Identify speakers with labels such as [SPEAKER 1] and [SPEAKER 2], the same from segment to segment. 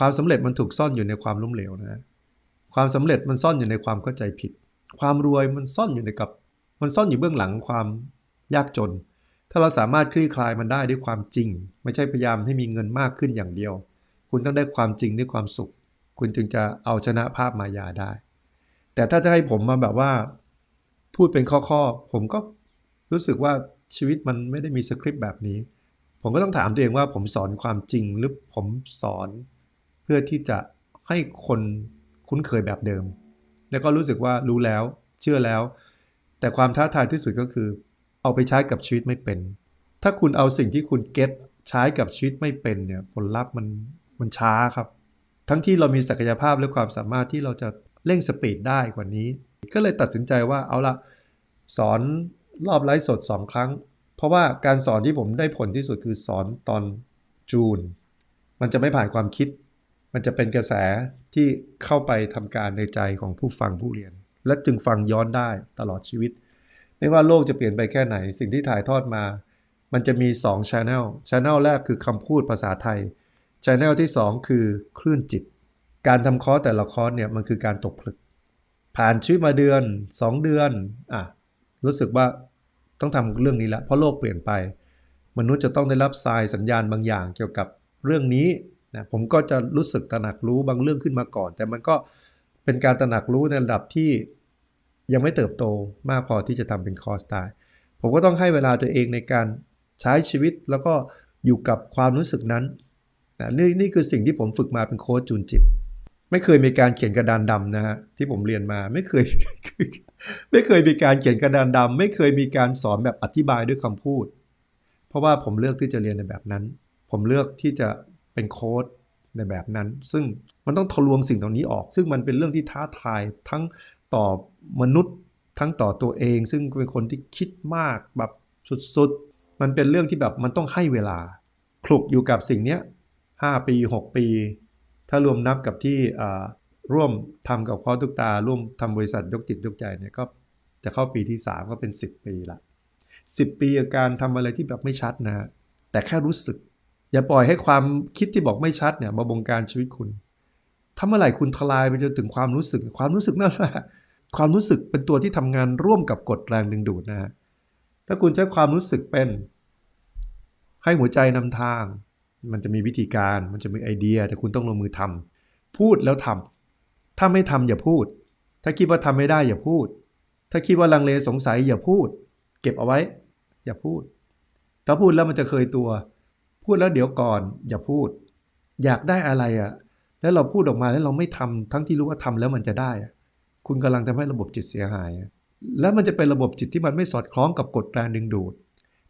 [SPEAKER 1] ความสำเร็จมันถูกซ่อนอยู่ในความล้มเหลวนะความสำเร็จมันซ่อนอยู่ในความเข้าใจผิด ความรวยมันซ่อนอยู่ในกับ มันซ่อนอยู่เบื้องหลังความยากจน ถ้าเราสามารถคลี่คลายมันได้ด้วยความจริง ไม่ใช่พยายามให้มีเงินมากขึ้นอย่างเดียว คุณต้องได้ความจริงด้วยความสุข คุณจึงจะเอาชนะภาพมายาได้ แต่ถ้าจะให้ผมมาแบบว่า พูดเป็นข้อๆผมก็รู้สึกว่าชีวิตมันไม่ได้มีสคริปต์แบบนี้ ผมก็ต้องถามตัวเองว่าผมสอนความจริงหรือผมสอน พื่อที่จะให้คนคุ้นเคยแบบเดิม แล้วก็รู้สึกว่ารู้แล้วเชื่อแล้ว แต่ความท้าทายที่สุดก็คือ เอาไปใช้กับชีวิตไม่เป็น ถ้าคุณเอาสิ่งที่คุณเก็ตใช้กับชีวิตไม่เป็นเนี่ยผลลัพธ์มันมันช้าครับ ทั้งที่เรามีศักยภาพและความสามารถที่เราจะเร่งสปีดได้กว่านี้ ก็เลยตัดสินใจว่าเอาละสอนรอบไลฟ์สด 2 ครั้ง เพราะว่าการสอนที่ผมได้ผลที่สุดคือสอนตอนจูน มันจะไม่ผ่านความคิด มันจะเป็นกระแสที่เข้าไปทำการในใจของผู้ฟังผู้เรียน และจึงฟังย้อนได้ตลอดชีวิต ไม่ว่าโลกจะเปลี่ยนไปแค่ไหน สิ่งที่ถ่ายทอดมา มันจะมี2 Channel Channel แรกคือคำพูดภาษาไทย Channel ที่ 2 คือคลื่นจิต การทำคอร์สแต่ละคอร์สเนี่ยมันคือการตกผลึก ผ่านชีวิตมาเดือน 2 เดือนอะรู้สึกว่าต้องทำเรื่องนี้ล้วเพราะโลกเปลี่ยนไป มนุษย์จะต้องได้รับทรายสัญญาณบางอย่างเกี่ยวกับเรื่องนี้ นะผมก็จะรู้สึกตระหนักรู้บางเรื่องขึ้นมาก่อน แต่มันก็เป็นการตระหนักรู้ในระดับที่ยังไม่เติบโตมากพอที่จะทำเป็นคอร์สได้ผมก็ต้องให้เวลาตัวเองในการใช้ชีวิตแล้วก็อยู่กับความรู้สึกนั้นนะนี่นี่คือสิ่งที่ผมฝึกมาเป็นโค้ชจูนจิต ไม่เคยมีการเขียนกระดานดำนะฮะที่ผมเรียนมาไม่เคย ไม่เคยมีการเขียนกระดานดำไม่เคยมีการสอนแบบอธิบายด้วยคำพูด เพราะว่าผมเลือกที่จะเรียนในแบบนั้น ผมเลือกที่จะ เป็นโค้ดในแบบนั้น ซึ่งมันต้องทะลวงสิ่งเหล่านี้ออก ซึ่งมันเป็นเรื่องที่ท้าทายทั้งต่อมนุษย์ทั้งต่อตัวเอง ซึ่งเป็นคนที่คิดมากแบบสุดๆ มันเป็นเรื่องที่แบบมันต้องให้เวลาคลุกอยู่กับสิ่งเนี้ยห้าปี 6 ปี ถ้ารวมนับกับที่ร่วมทำกับคอทุกตา ร่วมทำบริษัทยกจิตยกใจเนี่ยก็จะเข้าปีที่ 3 ก็เป็น 10 ปีละ10 ปีการทำอะไรที่แบบไม่ชัดนะ แต่แค่รู้สึก อย่าปล่อยให้ความคิดที่บอกไม่ชัดเนี่ยมาบงการชีวิตคุณถ้าเมื่อไหร่คุณทลายไปจนถึงความรู้สึก ความรู้สึกนั่นแหละความรู้สึกเป็นตัวที่ทำงานร่วมกับกฎแรงดึงดูดนะฮะถ้าคุณใช้ความรู้สึกเป็น ให้หัวใจนำทาง มันจะมีวิธีการมันจะมีไอเดีย แต่คุณต้องลงมือทำพูดแล้วทำถ้าไม่ทำอย่าพูด ถ้าคิดว่าทำไม่ได้อย่าพูด ถ้าคิดว่าลังเลสงสัยอย่าพูด เก็บเอาไว้ อย่าพูด ถ้าพูดแล้วมันจะเคยตัว พูดแล้วเดี๋ยวก่อน อย่าพูด อยากได้อะไรอะ่ะ แล้วเราพูดออกมาแล้วเราไม่ทำทั้งที่รู้ว่าทำแล้วมันจะได้คุณกำลังทำให้ระบบจิตเสียหาย แล้วมันจะเป็นระบบจิตที่มันไม่สอดคล้องกับกฎแรงดึงดูด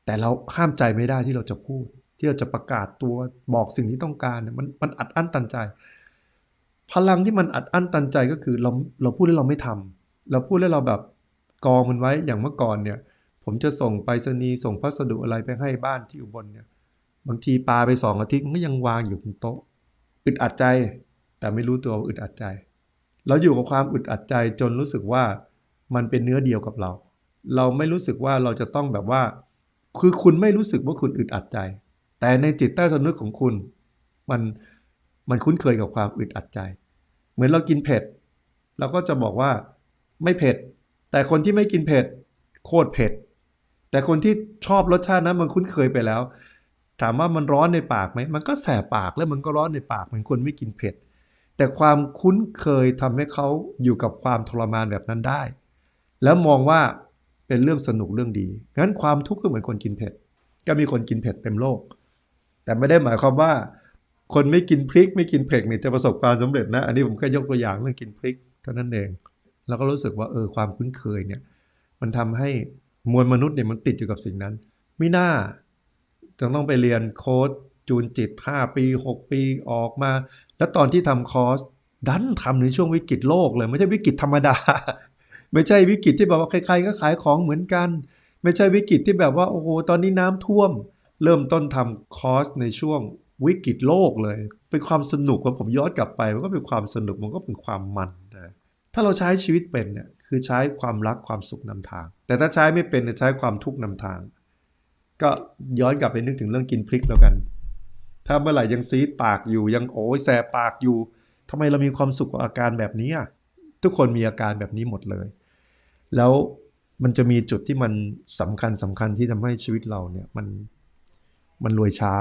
[SPEAKER 1] แต่เราห้ามใจไม่ได้ที่เราจะพูด ที่เราจะประกาศตัวบอกสิ่งที่ต้องการมันมันอัดอั้นตันใจ พลังที่มันอัดอั้นตันใจก็คือเราเราพูดแล้วเราไม่ทำเราพูดแล้วเราแบบกองมันไว้อย่างเมื่อก่อนเนี่ย ผมจะส่งไปรษณีย์ส่งพัสดุอะไรไปให้บ้านที่อุบลเนี่ย บางทีปลาไปสองอาทิตย์มันก็ยังวางอยู่บนโต๊ะ อึดอัดใจ แต่ไม่รู้ตัวอึดอัดใจ เราอยู่กับความอึดอัดใจจนรู้สึกว่ามันเป็นเนื้อเดียวกับเรา เราไม่รู้สึกว่าเราจะต้องแบบว่า คือคุณไม่รู้สึกว่าคุณอึดอัดใจ แต่ในจิตใต้สำนึกของคุณ มันมันคุ้นเคยกับความอึดอัดใจ เหมือนเรากินเผ็ดเราก็จะบอกว่าไม่เผ็ด แต่คนที่ไม่กินเผ็ด โคตรเผ็ด แต่คนที่ชอบรสชาตินั้นมันคุ้นเคยไปแล้ว ถามว่ามันร้อนในปากไหม มันก็แสบปากแล้วมันก็ร้อนในปากเหมือนคนไม่กินเผ็ด แต่ความคุ้นเคยทำให้เขาอยู่กับความทรมานแบบนั้นได้ แล้วมองว่าเป็นเรื่องสนุกเรื่องดี งั้นความทุกข์ก็เหมือนคนกินเผ็ด ก็มีคนกินเผ็ดเต็มโลก แต่ไม่ได้หมายความว่า คนไม่กินพริกไม่กินเผ็ดเนี่ยจะประสบความสำเร็จนะ อันนี้ผมแค่ยกตัวอย่างเรื่องกินพริกเท่านั้นเอง แล้วก็รู้สึกว่าเออความคุ้นเคยเนี่ย มันทำให้มวลมนุษย์เนี่ยมันติดอยู่กับสิ่งนั้น ไม่น่า จะต้องไปเรียนโค้ดจูนจิต 5 ปี 6 ปีออกมา แล้วตอนที่ทำคอร์สดันทำในช่วงวิกฤตโลกเลย ไม่ใช่วิกฤตธรรมดา ไม่ใช่วิกฤตที่แบบว่าใครๆก็ขายของเหมือนกัน ไม่ใช่วิกฤตที่แบบว่าโอ้โหตอนนี้น้ำท่วม เริ่มต้นทำคอร์สในช่วงวิกฤตโลกเลย เป็นความสนุกว่าผมย้อนกลับไป มันก็เป็นความสนุกมันก็เป็นความมันนะถ้าเราใช้ชีวิตเป็นเนี่ยคือใช้ความรักความสุขนำทาง แต่ถ้าใช้ไม่เป็นใช้ความทุกข์นำทาง ก็ย้อนกลับไปนึกถึงเรื่องกินพริกแล้วกัน ถ้าเมื่อไหร่ยังซีดปากอยู่ยังโอ้ยแสบปากอยู่ทำไมเรามีความสุขกับอาการแบบนี้อะทุกคนมีอาการแบบนี้หมดเลย แล้วมันจะมีจุดที่มันสำคัญสำคัญที่ทำให้ชีวิตเราเนี่ยมันมันรวยช้า